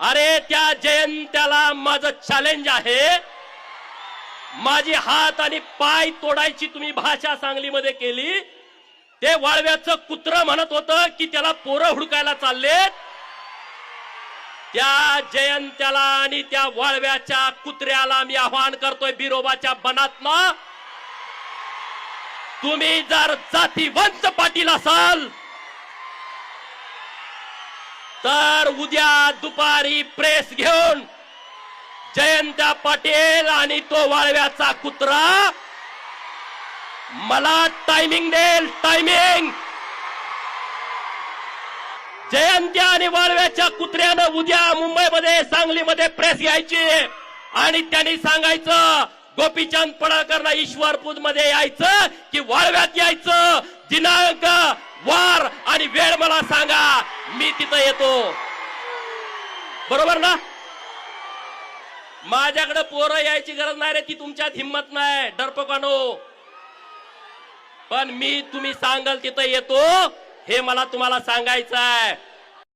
अरे त्या जयंत्याला माझं चॅलेंज आहे. माझी हात आणि पाय तोडायची तुम्ही भाषा सांगलीमध्ये केली. ते वाळव्याचं कुत्र म्हणत होतं की त्याला पोरं हुडकायला चाललेत. त्या जयंत्याला आणि त्या वाळव्याच्या कुत्र्याला मी आवाहन करतोय बिरोबाच्या बनातनं तुम्ही जर जातीवंत पाटील असाल तर उद्या दुपारी प्रेस घेऊन जयंत्या पाटील आणि तो वाळव्याचा कुत्रा मला टायमिंग देईल टायमिंग जयंत्या आणि वाळव्याच्या कुत्र्यानं उद्या मुंबईमध्ये सांगलीमध्ये प्रेस घ्यायची. आणि त्यांनी सांगायचं गोपीचंद पडळकरना ईश्वरपूजमध्ये यायचं की वाळव्यात यायचं. दिनांक वार आणि वेळ मला सांगा. मी तिथं येतो. बरोबर ना? माझ्याकडे पोरं यायची गरज नाही रे ती तुमच्यात हिंमत नाही डरपकानो पण मी तुम्ही सांगाल तिथं येतो हे मला तुम्हाला सांगायचं आहे